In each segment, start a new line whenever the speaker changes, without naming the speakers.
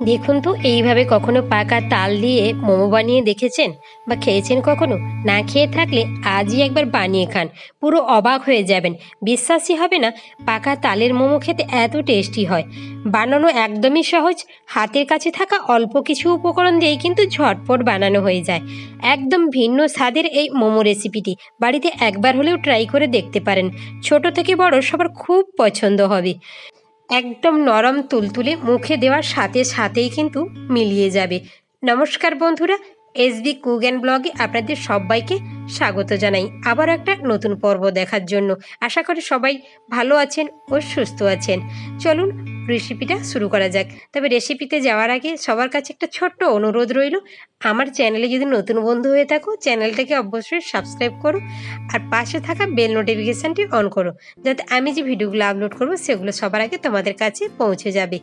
দেখুন তো, এইভাবে কখনো পাকা তাল দিয়ে মোমো বানিয়ে দেখেছেন? বা খেয়েছেন কখনো? না খেয়ে থাকলে আজই একবার বানিয়ে খান, পুরো অবাক হয়ে যাবেন। বিশ্বাসই হবে না, পাকা তালের মোমো খেতে এত টেস্টি হয়। বানানো একদমই সহজ, হাতের কাছে থাকা অল্প কিছু উপকরণ দিয়েই কিন্তু ঝটপট বানানো হয়ে যায়। একদম ভিন্ন স্বাদের এই মোমো রেসিপিটি বাড়িতে একবার হলেও ট্রাই করে দেখতে পারেন। ছোট থেকে বড় সবার খুব পছন্দ হবে। একদম নরম তুলতুলে মুখে দেওয়ার সাথে সাথেই কিন্তু মিলিয়ে যাবে। নমস্কার বন্ধুরা এসবি কুক অ্যান্ড ব্লগে আপনাদের সবাইকে স্বাগত জানাই আবার একটা নতুন পর্ব দেখার জন্য। আশা করি সবাই ভালো আছেন ও সুস্থ আছেন। চলুন রেসিপিটা শুরু করা যাক। তবে রেসিপিতে যাওয়ার আগে সবার কাছে একটা ছোট্ট অনুরোধ রইল। আমার চ্যানেলে যদি নতুন বন্ধু হয়ে থাকো, চ্যানেলটাকে অবশ্যই সাবস্ক্রাইব করো আর পাশে থাকা বেল নোটিফিকেশানটি অন করো, যাতে আমি যে ভিডিওগুলো আপলোড করব, সেগুলো সবার আগে তোমাদের কাছে পৌঁছে যাবে।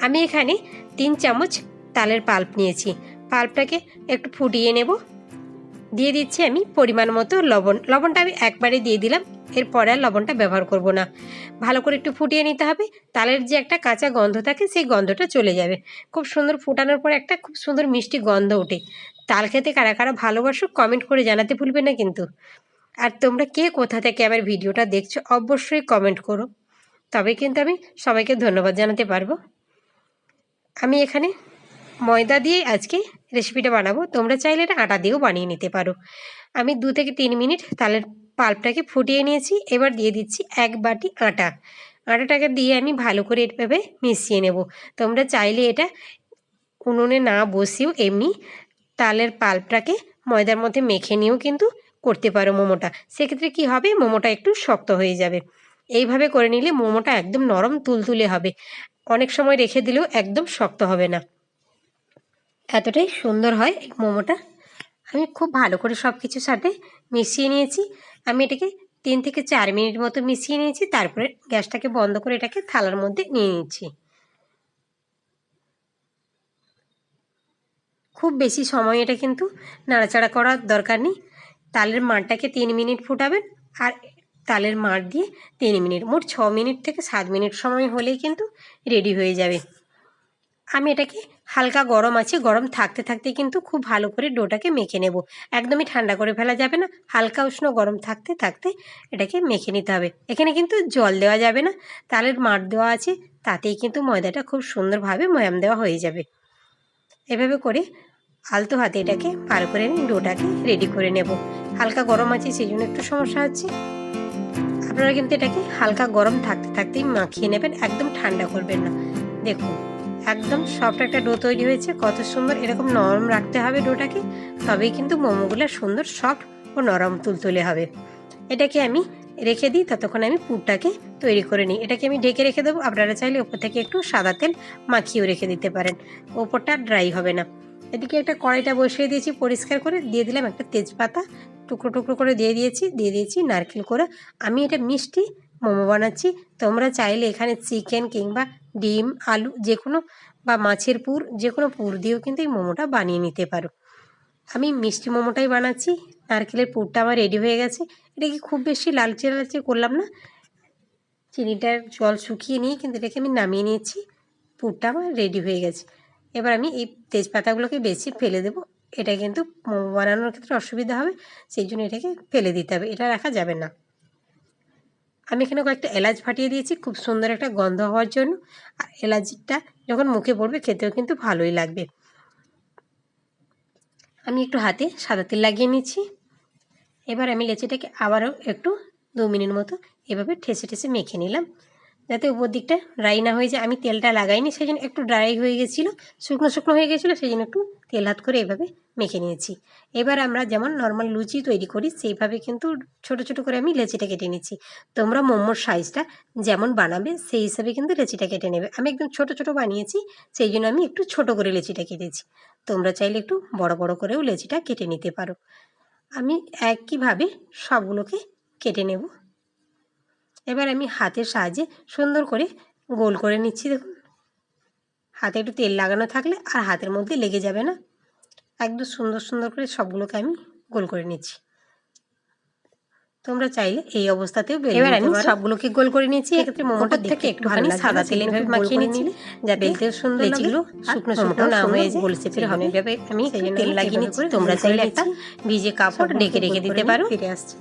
আমি এখানে তিন চামচ তালের পাল্প নিয়েছি। পাল্পটাকে একটু ফুটিয়ে নেব। দিয়ে দিচ্ছি আমি পরিমাণ মতো লবণ। লবণটা আমি একবারে দিয়ে দিলাম। এরপরে আর লবণটা ব্যবহার করব না। ভালো করে একটু ফুটিয়ে নিতে হবে। তালের যে একটা কাঁচা গন্ধ থাকে, সেই গন্ধটা চলে যাবে। খুব সুন্দর ফুটানোর পর একটা খুব সুন্দর মিষ্টি গন্ধ ওঠে। তাল খেতে কারা কারা ভালোবাসো কমেন্ট করে জানাতে ভুলবে না কিন্তু। আর তোমরা কে কোথা থেকে আমার ভিডিওটা দেখছ, অবশ্যই কমেন্ট করো। তবে কিন্তু আমি সবাইকে ধন্যবাদ জানাতে পারব। আমি এখানে ময়দা দিয়ে আজকে রেসিপিটা বানাবো। তোমরা চাইলে এটা আটা দিয়েও বানিয়ে নিতে পারো। আমি দু থেকে তিন মিনিট তালের পাল্পটাকে ফুটিয়ে নিয়েছি, এবার দিয়ে দিচ্ছি এক বাটি আটা। আটাটাকে দিয়ে আমি ভালো করে এভাবে মিশিয়ে নেব। তোমরা চাইলে এটা উনুনে না বসিয়েও এমনি তালের পাল্পটাকে ময়দার মধ্যে মেখে নিয়েও কিন্তু করতে পারো মোমোটা। সেক্ষেত্রে কি হবে? মোমোটা একটু শক্ত হয়ে যাবে। এইভাবে করে নিলে মোমোটা একদম নরম তুলতুলে হবে। অনেক সময় রেখে দিলেও একদম শক্ত হবে না। এতটাই সুন্দর হয় মোমোটা। আমি খুব ভালো করে সব কিছুর সাথে মিশিয়ে নিয়েছি। আমি এটাকে তিন থেকে চার মিনিট মতো মিশিয়ে নিয়েছি, তারপরে গ্যাসটাকে বন্ধ করে এটাকে থালার মধ্যে নিয়ে নিচ্ছি। খুব বেশি সময় এটা কিন্তু নাড়াচাড়া করার দরকার নেই। তালের মাড়টাকে তিন মিনিট ফুটাবেন আর তালের মাড় দিয়ে তিন মিনিট, মোট ছ মিনিট থেকে সাত মিনিট সময় হলেই কিন্তু রেডি হয়ে যাবে। আমি এটাকে হালকা গরম আছে, গরম থাকতে থাকতে কিন্তু খুব ভালো করে ডোটাকে মেখে নেব। একদমই ঠান্ডা করে ফেলা যাবে না, হালকা উষ্ণ গরম থাকতে থাকতে এটাকে মেখে নিতে হবে। এখানে কিন্তু জল দেওয়া যাবে না, তালের মাঠ দেওয়া আছে, তাতেই কিন্তু ময়দাটা খুব সুন্দরভাবে ময়াম দেওয়া হয়ে যাবে। এভাবে করে আলতো হাতে এটাকে পার করে ডোটাকে রেডি করে নেব। হালকা গরম আছে সেই জন্য একটু সমস্যা হচ্ছে। আপনারা কিন্তু এটাকে হালকা গরম থাকতে থাকতেই মাখিয়ে নেবেন, একদম ঠান্ডা করবেন না। দেখুন। একদম সফট একটা ডো তৈরি হয়েছে। কত সুন্দর এরকম নরম রাখতে হবে ডোটাকে, তবেই কিন্তু মোমোগুলো সুন্দর সফট ও নরম তুলতুলে হবে। এটাকে আমি রেখে দিই, ততক্ষণ আমি পুরটাকে তৈরি করে নিই। এটাকে আমি ঢেকে রেখে দেবো। আপনারা চাইলে ওপর থেকে একটু সাদা তেল মাখিয়েও রেখে দিতে পারেন। ওপরটা ড্রাই হবে না। এদিকে একটা কড়াইটা বসিয়ে দিয়েছি পরিষ্কার করে। দিয়ে দিলাম একটা তেজপাতা। টুকরো টুকরো করে দিয়ে দিয়েছি। দিয়ে দিয়েছি নারকেল করে আমি এটা মিষ্টি মোমো বানাচ্ছি। তোমরা চাইলে এখানে চিকেন কিংবা ডিম, আলু যে কোনো বা মাছের পুর যে কোনো পুর দিয়েও কিন্তু এই মোমোটা বানিয়ে নিতে পারো। আমি মিষ্টি মোমোটাই বানাচ্ছি। নারকেলের পুরটা আমার রেডি হয়ে গেছে। এটা কি খুব বেশি লালচে লালচে করলাম না? চিনিটার জল শুকিয়ে নিয়ে কিন্তু এটাকে আমি নামিয়ে নিয়েছি। পুরটা আমার রেডি হয়ে গেছে। এবার আমি এই তেজপাতাগুলোকে বেশি ফেলে দেবো। এটা কিন্তু মোমো বানানোর ক্ষেত্রে অসুবিধা হবে। সেই জন্য এটাকে ফেলে দিতে হবে। এটা রাখা যাবে না। আমি এখানে কয়েকটা এলাচ ফাটিয়ে দিয়েছি, খুব সুন্দর একটা গন্ধ হওয়ার জন্য। আর এলাচটা যখন মুখে পড়বে, খেতেও কিন্তু ভালোই লাগবে। আমি একটু হাতে সাদা তেল লাগিয়ে নিচ্ছি। এবার আমি লেচিটাকে আবারও একটু দু মিনিট মতো এভাবে ঠেসে ঠেসে মেখে নিলাম। যাতে উপর দিকটা ড্রাই না হয়ে যায়। আমি তেলটা লাগাইনি সেই জন্য একটু ড্রাই হয়ে গেছিল, শুকনো শুকনো হয়ে গেছিল সেই জন্য একটু তেল হাত করে এভাবে মেখে নিয়েছি। এবার আমরা যেমন নর্মাল লুচি তৈরি করি, সেইভাবে কিন্তু ছোট ছোট করে আমি লেচিটা কেটে নিচ্ছি। তোমরা মোমোর সাইজটা যেমন বানাবে, সেই হিসাবে কিন্তু লেচিটা কেটে নেবে। আমি একদম ছোট ছোট বানিয়েছি, সেই জন্য আমি একটু ছোট করে লেচিটা কেটেছি। তোমরা চাইলে একটু বড় বড় করেও লেচিটা কেটে নিতে পারো। আমি একইভাবে সবগুলোকে কেটে নেব। এবার আমি হাতের সাহায্যে সুন্দর করে গোল করে নিচ্ছি দেখুন। হাতে একটু তেল লাগানো থাকলে আর হাতের মধ্যে লেগে যাবে না। একদম সুন্দর সুন্দর করে সবগুলোকে আমি গোল করে নিচ্ছি।
তোমরা চাইলে এই অবস্থাতেও বেলে
এবার আমি সবগুলোকে গোল করে নিয়েছি।
এক্ষেত্রে মোমোটা
থেকে একটুখানি সাদা তেল মাখিয়ে নিচ্ছি।
নিলে
যাতে
সুন্দর
লেচিগুলো শুকনো শুকনো না হয়ে
গোল শেপের হবে।
এভাবে আমি তেল লাগিয়ে নিচ্ছি তোমরা চাইলে একটা ভিজে কাপড় ডেকে রেখে দিতে পারো।
ফিরে আসছি।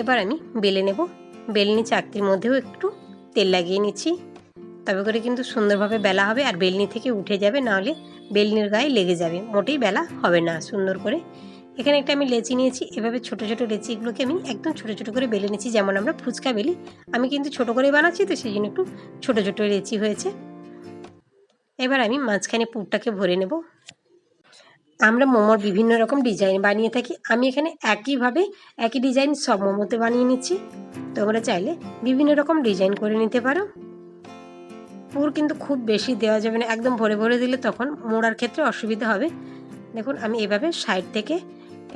এবার আমি বেলে নেব বেলনি চাকতির মধ্যেও একটু তেল লাগিয়ে নিচ্ছি। তবে করে কিন্তু সুন্দরভাবে বেলা হবে আর বেলনি থেকে উঠে যাবে নাহলে বেলনির গায়ে লেগে যাবে। মোটেই বেলা হবে না সুন্দর করে। এখানে একটা আমি লেচি নিয়েছি। এভাবে ছোট ছোট লেচিগুলোকে আমি একদম ছোট ছোট করে বেলে নিচ্ছি। যেমন আমরা ফুচকা বেলি, আমি কিন্তু ছোট করে বানাচ্ছি, তো সেই জন্য একটু ছোট ছোট লেচি হয়েছে। এবার আমি মাঝখানে পুরটাকে ভরে নেব। আমরা মোমোর বিভিন্ন রকম ডিজাইন বানিয়ে থাকি। আমি এখানে একইভাবে, একই ডিজাইন সব মোমোতে বানিয়ে নিচ্ছি। তোমরা চাইলে বিভিন্ন রকম ডিজাইন করে নিতে পারো। পুর কিন্তু খুব বেশি দেওয়া যাবে না, একদম ভরে ভরে দিলে তখন মোড়ার ক্ষেত্রে অসুবিধা হবে। দেখুন, আমি এভাবে সাইড থেকে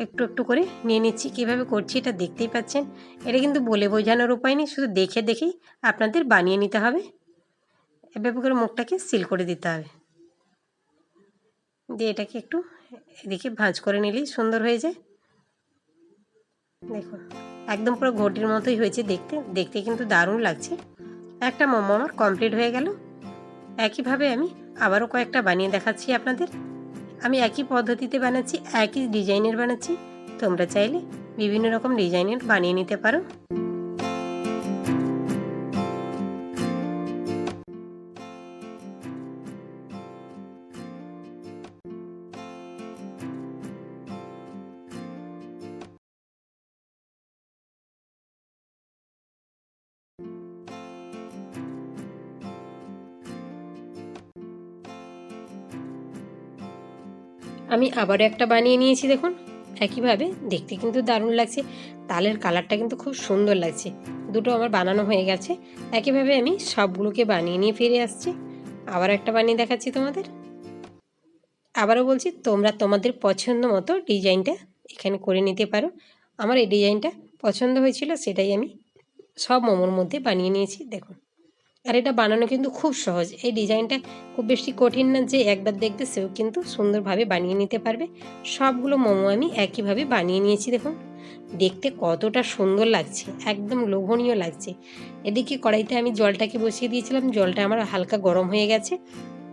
একটু একটু করে নিয়ে নিচ্ছি, কীভাবে করছি এটা দেখতেই পাচ্ছেন। এটা কিন্তু বলে বোঝানোর উপায় নেই, শুধু দেখে দেখেই আপনাদের বানিয়ে নিতে হবে। এভাবে করে মুখটাকে সিল করে দিতে হবে। দিয়ে এটাকে একটু এদিকে ভাঁজ করে নিলেই সুন্দর হয়ে যায়। দেখুন। একদম পুরো ঘটির মতোই হয়েছে দেখতে। দেখতে কিন্তু দারুণ লাগছে। একটা মোমো আমার কমপ্লিট হয়ে গেল। একইভাবে আমি আবারও কয়েকটা বানিয়ে দেখাচ্ছি আপনাদের। আমি একই পদ্ধতিতে বানাচ্ছি, একই ডিজাইনের বানাচ্ছি। তোমরা চাইলে বিভিন্ন রকম ডিজাইনের বানিয়ে নিতে পারো। আমি আবারও একটা বানিয়ে নিয়েছি, দেখুন। একইভাবে দেখতে কিন্তু দারুণ লাগছে। তালের কালারটা কিন্তু খুব সুন্দর লাগছে। দুটো আমার বানানো হয়ে গেছে। একইভাবে আমি সবগুলোকে বানিয়ে নিয়ে ফিরে আসছি। আবার একটা বানিয়ে দেখাচ্ছি তোমাদের। আবারও বলছি, তোমরা তোমাদের পছন্দ মতো ডিজাইনটা এখানে করে নিতে পারো। আমার এই ডিজাইনটা পছন্দ হয়েছিল, সেটাই আমি সব মোমোর মধ্যে বানিয়ে নিয়েছি, দেখুন। আর এটা বানানো কিন্তু খুব সহজ। এই ডিজাইনটা খুব বেশি কঠিন না যে একবার দেখবে সেও কিন্তু সুন্দরভাবে বানিয়ে নিতে পারবে। সবগুলো মোমো আমি একইভাবে বানিয়ে নিয়েছি, দেখুন। দেখতে কতটা সুন্দর লাগছে, একদম লোভনীয় লাগছে। এদিকে কড়াইতে আমি জলটাকে বসিয়ে দিয়েছিলাম, জলটা আমার হালকা গরম হয়ে গেছে।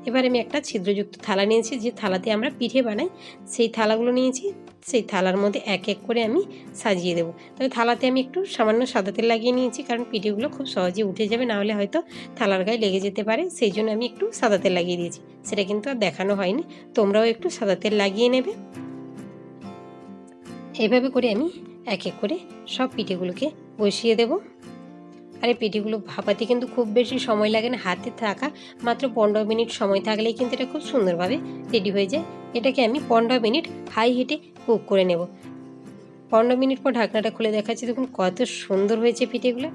এবার আমি একটা ছিদ্রযুক্ত থালা নিয়েছি, যে থালাতে আমরা পিঠে বানাই, সেই থালাগুলো নিয়েছি, সেই থালার মধ্যে এক এক করে আমি সাজিয়ে দেবো। তবে থালাতে আমি একটু সামান্য সাদা তেল লাগিয়ে নিয়েছি, কারণ পিঠেগুলো খুব সহজে উঠে যাবে নাহলে হয়তো থালার গায়ে লেগে যেতে পারে, সেই জন্য আমি একটু সাদা তেল লাগিয়ে দিয়েছি। সেটা কিন্তু আর দেখানো হয়নি, তোমরাও একটু সাদা তেল লাগিয়ে নেবে। এভাবে করে আমি এক এক করে সব পিঠেগুলোকে বসিয়ে দেব। আর এই পিঠেগুলো ভাপাতে কিন্তু খুব বেশি সময় লাগে না, হাতে থাকা মাত্র পনেরো মিনিট সময় থাকলেই কিন্তু এটা খুব সুন্দরভাবে রেডি হয়ে যায়। এটাকে আমি পনেরো মিনিট হাই হিটে কুক করে নেব। পনেরো মিনিট পর ঢাকনাটা খুলে দেখাচ্ছি, দেখুন কত সুন্দর হয়েছে পিঠেগুলো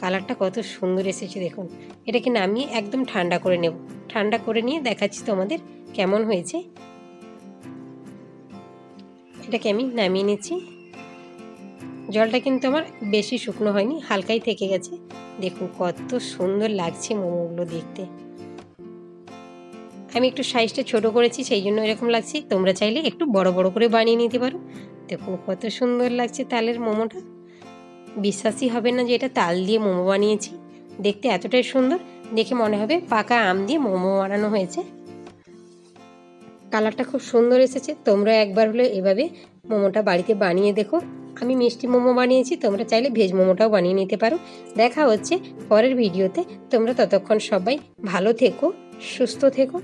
কালারটা কত সুন্দর এসেছে, দেখুন। এটাকে নামিয়ে একদম ঠান্ডা করে নেব। ঠান্ডা করে নিয়ে দেখাচ্ছি তোমাদের কেমন হয়েছে। এটাকে আমি নামিয়ে নিচ্ছি। জলটা কিন্তু আমার বেশি শুকনো হয়নি, হালকাই থেকে গেছে। দেখুন কত সুন্দর লাগছে মোমোগুলো দেখতে। আমি একটু সাইজটা ছোট করেছি, সেই জন্য এরকম লাগছে। তোমরা চাইলে একটু বড় বড় করে বানিয়ে নিতে পারো। দেখুন কত সুন্দর লাগছে তালের মোমোটা। বিশ্বাসই হবে না যে এটা তাল দিয়ে মোমো বানিয়েছি। দেখতে এতটাই সুন্দর, দেখে মনে হবে পাকা আম দিয়ে মোমো বানানো হয়েছে। কালারটা খুব সুন্দর এসেছে, তোমরা একবার হলে এভাবে মোমোটা বাড়িতে বানিয়ে দেখো। আমি মিষ্টি মোমো বানিয়েছি, তোমরা চাইলে ভেজ মোমোটাও বানিয়ে নিতে পারো। দেখা হচ্ছে পরের ভিডিওতে। তোমরা ততক্ষণ সবাই ভালো থেকো, সুস্থ থেকো।